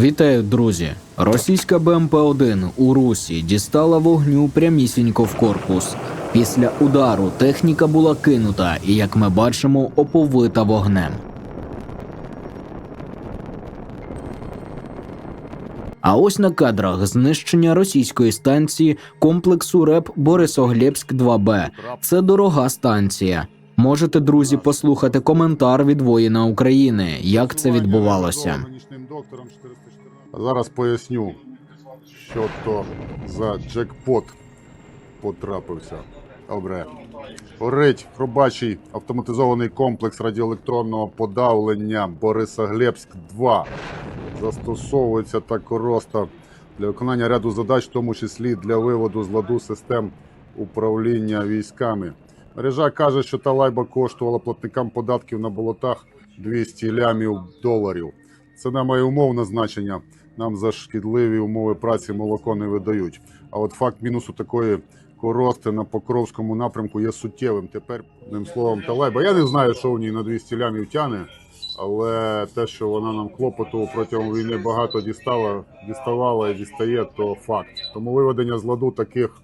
Вітаю, друзі! Російська БМП-1 у Русі дістала вогню прямісінько в корпус. Після удару техніка була кинута і, як ми бачимо, оповита вогнем. А ось на кадрах знищення російської станції комплексу РЕП Борисоглєбськ 2Б. Це дорога станція. Можете, друзі, послухати коментар від воїна України, як це відбувалося. Доктором 414. Зараз поясню, що то за джекпот потрапився. Добре. Горить хробачий автоматизований комплекс радіоелектронного подавлення Борисоглебськ 2. Застосовується та короста для виконання ряду задач, в тому числі для виводу з ладу систем управління військами. Мережа каже, що та лайба коштувала платникам податків на болотах 200 лямів доларів. Це має умовне значення. Нам за шкідливі умови праці молоко не видають. А от факт мінусу такої корости на Покровському напрямку є суттєвим. Тепер, одним словом, та лайба. Я не знаю, що в ній на 200 лямів тяне, але те, що вона нам клопоту протягом війни багато дістала, діставала і дістає, то факт. Тому виведення з ладу таких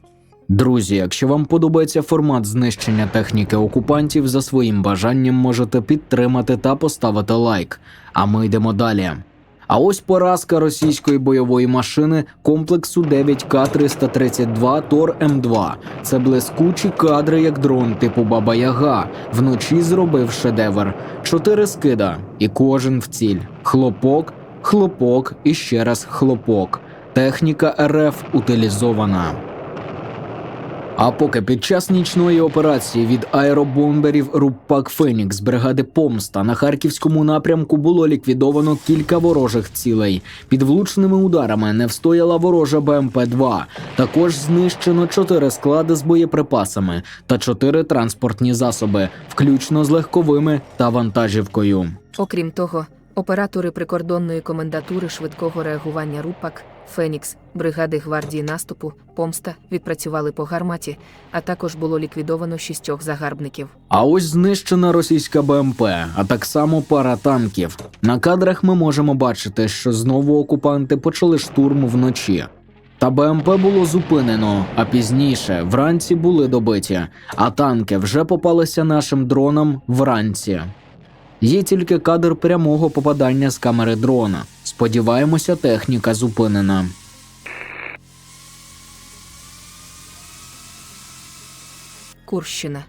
Друзі, якщо вам подобається формат знищення техніки окупантів, за своїм бажанням можете підтримати та поставити лайк. А ми йдемо далі. А ось поразка російської бойової машини комплексу 9К332 Тор М2. Це блискучі кадри, як дрон типу Баба Яга. Вночі зробив шедевр. Чотири скида, і кожен в ціль. Хлопок, хлопок і ще раз хлопок. Техніка РФ утилізована. А поки під час нічної операції від аеробомберів Руппак Фенікс бригади Помста на харківському напрямку було ліквідовано кілька ворожих цілей. Під влучними ударами не встояла ворожа БМП-2. Також знищено чотири склади з боєприпасами та чотири транспортні засоби, включно з легковими та вантажівкою. Окрім того, оператори прикордонної комендатури швидкого реагування РУПАК, Фенікс, бригади гвардії наступу, Помста відпрацювали по гарматі, а також було ліквідовано шістьох загарбників. А ось знищена російська БМП, а так само пара танків. На кадрах ми можемо бачити, що знову окупанти почали штурм вночі. Та БМП було зупинено, а пізніше вранці були добиті, а танки вже попалися нашим дронам вранці. Є тільки кадр прямого попадання з камери дрона. Сподіваємося, техніка зупинена. Курщина.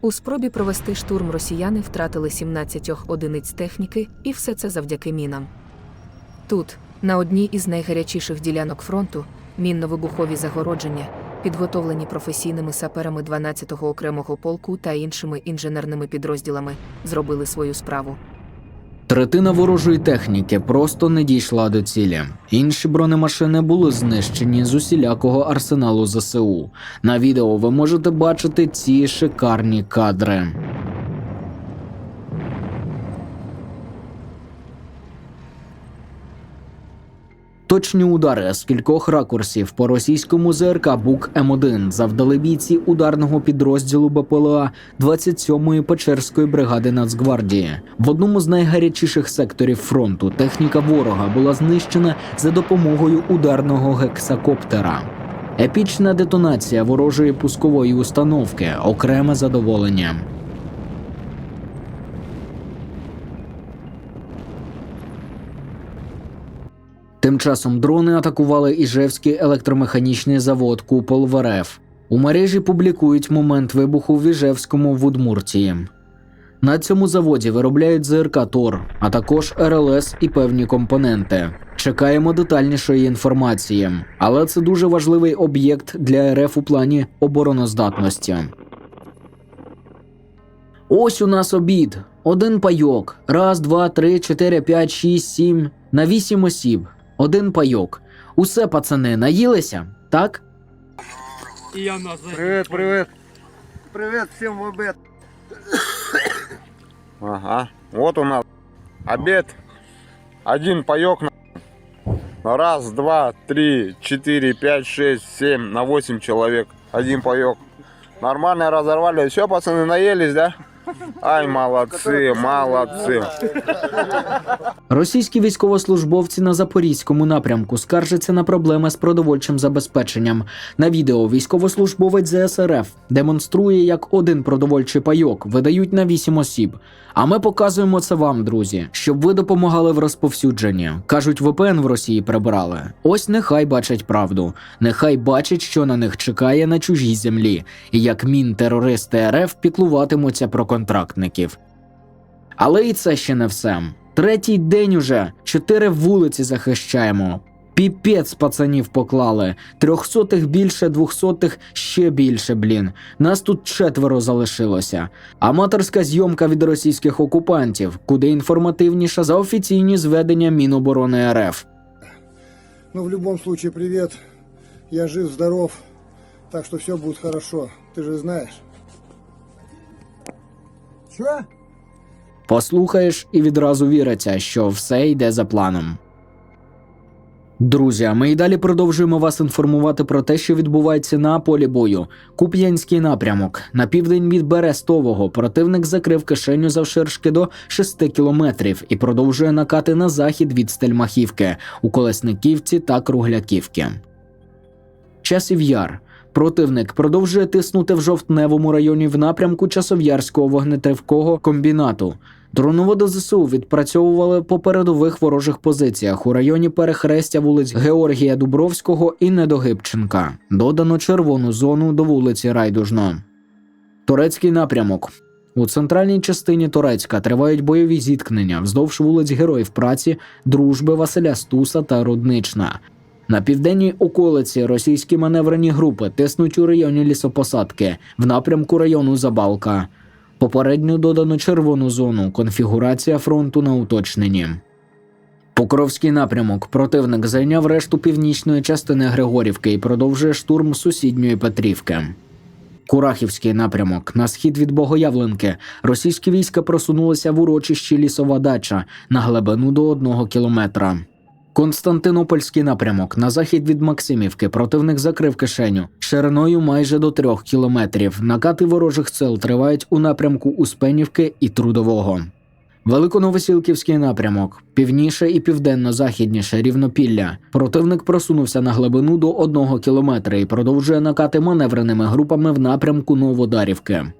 У спробі провести штурм росіяни втратили 17 одиниць техніки, і все це завдяки мінам. Тут, на одній із найгарячіших ділянок фронту, мінно-вибухові загородження, підготовлені професійними саперами 12-го окремого полку та іншими інженерними підрозділами, зробили свою справу. Третина ворожої техніки просто не дійшла до цілі. Інші бронемашини були знищені з усілякого арсеналу ЗСУ. На відео ви можете бачити ці шикарні кадри. Точні удари з кількох ракурсів по російському ЗРК Бук М1 завдали бійці ударного підрозділу БПЛА 27-ї Печерської бригади Нацгвардії. В одному з найгарячіших секторів фронту техніка ворога була знищена за допомогою ударного гексакоптера. Епічна детонація ворожої пускової установки окреме задоволення. Тим часом дрони атакували Іжевський електромеханічний завод Купол в РФ. У мережі публікують момент вибуху в Іжевському в Удмуртії. На цьому заводі виробляють ЗРК Тор, а також РЛС і певні компоненти. Чекаємо детальнішої інформації, але це дуже важливий об'єкт для РФ у плані обороноздатності. Ось у нас обід. Один пайок. Раз, два, три, чотири, п'ять, шість, сім. На вісім осіб. Один пайок. Усе, пацани, наїлися, так? И я назад. Привет, привет. Привет всем в обед. Ага. Вот у нас обед. Один паек на раз, два, три, четыре, пять, шесть, семь, на восемь человек. Один паек. Нормально разорвали. Все, пацаны, наелись, да? Ай, молодцы, молодцы. Російські військовослужбовці на запорізькому напрямку скаржаться на проблеми з продовольчим забезпеченням. На відео військовослужбовець ЗСРФ демонструє, як один продовольчий пайок видають на 8 осіб. А ми показуємо це вам, друзі, щоб ви допомагали в розповсюдженні. кажуть, ВПН в Росії прибрали. Ось нехай бачать правду. Нехай бачать, що на них чекає на чужій землі, і як мін-терористи РФ піклуватимуться про контрактників. Але і це ще не все. Третій день уже чотири вулиці захищаємо. Піпець пацанів поклали. Трьохсотих більше, двохсотих ще більше, блін. Нас тут четверо залишилося. Аматорська зйомка від російських окупантів, куди інформативніша за офіційні зведення Міноборони РФ. Ну, в любом случае, привет. Я жив, здоров. Так что все будет хорошо. Ты же знаешь. Послухаєш і відразу віриться, що все йде за планом. Друзі, ми й далі продовжуємо вас інформувати про те, що відбувається на полі бою. Куп'янський напрямок на південь від Берестового противник закрив кишеню завширшки до 6 кілометрів і продовжує накати на захід від Стельмахівки у Колесниківці та Кругляківки. Часів Яр. Противник продовжує тиснути в жовтневому районі в напрямку часов'ярського вогнетривкого комбінату. Дроноводи ЗСУ відпрацьовували по передових ворожих позиціях у районі перехрестя вулиць Георгія Дубровського і Недогибченка. Додано червону зону до вулиці Райдужно. Турецький напрямок. У центральній частині Турецька тривають бойові зіткнення вздовж вулиць Героїв праці, Дружби Василя Стуса та Руднична. На південній околиці російські маневрені групи тиснуть у районі лісопосадки в напрямку району Забалка. Попередньо додано червону зону, конфігурація фронту на уточненні. Покровський напрямок. Противник зайняв решту північної частини Григорівки і продовжує штурм сусідньої Петрівки. Курахівський напрямок на схід від Богоявленки. Російські війська просунулися в урочищі лісова дача на глибину до одного кілометра. Константинопольський напрямок на захід від Максимівки противник закрив кишеню шириною майже до трьох кілометрів. Накати ворожих сил тривають у напрямку Успенівки і Трудового. Великоновосілківський напрямок, півніше і південно-західніше рівнопілля. Противник просунувся на глибину до одного кілометра і продовжує накати маневреними групами в напрямку Новодарівки.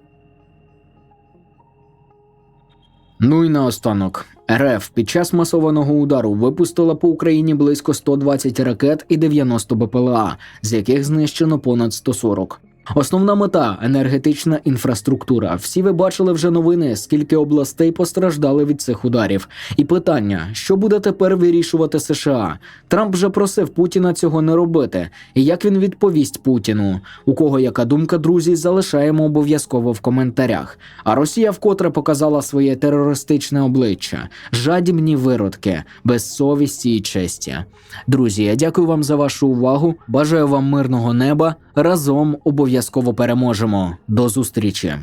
Ну і наостанок. РФ під час масованого удару випустила по Україні близько 120 ракет і 90 БПЛА, з яких знищено понад 140. Основна мета енергетична інфраструктура. Всі ви бачили вже новини, скільки областей постраждали від цих ударів. І питання: що буде тепер вирішувати США? Трамп вже просив Путіна цього не робити. І як він відповість Путіну? У кого яка думка, друзі, залишаємо обов'язково в коментарях. А Росія вкотре показала своє терористичне обличчя, жадібні виродки, без совісті і честі. Друзі, я дякую вам за вашу увагу. Бажаю вам мирного неба. Разом обов'язково переможемо. До зустрічі.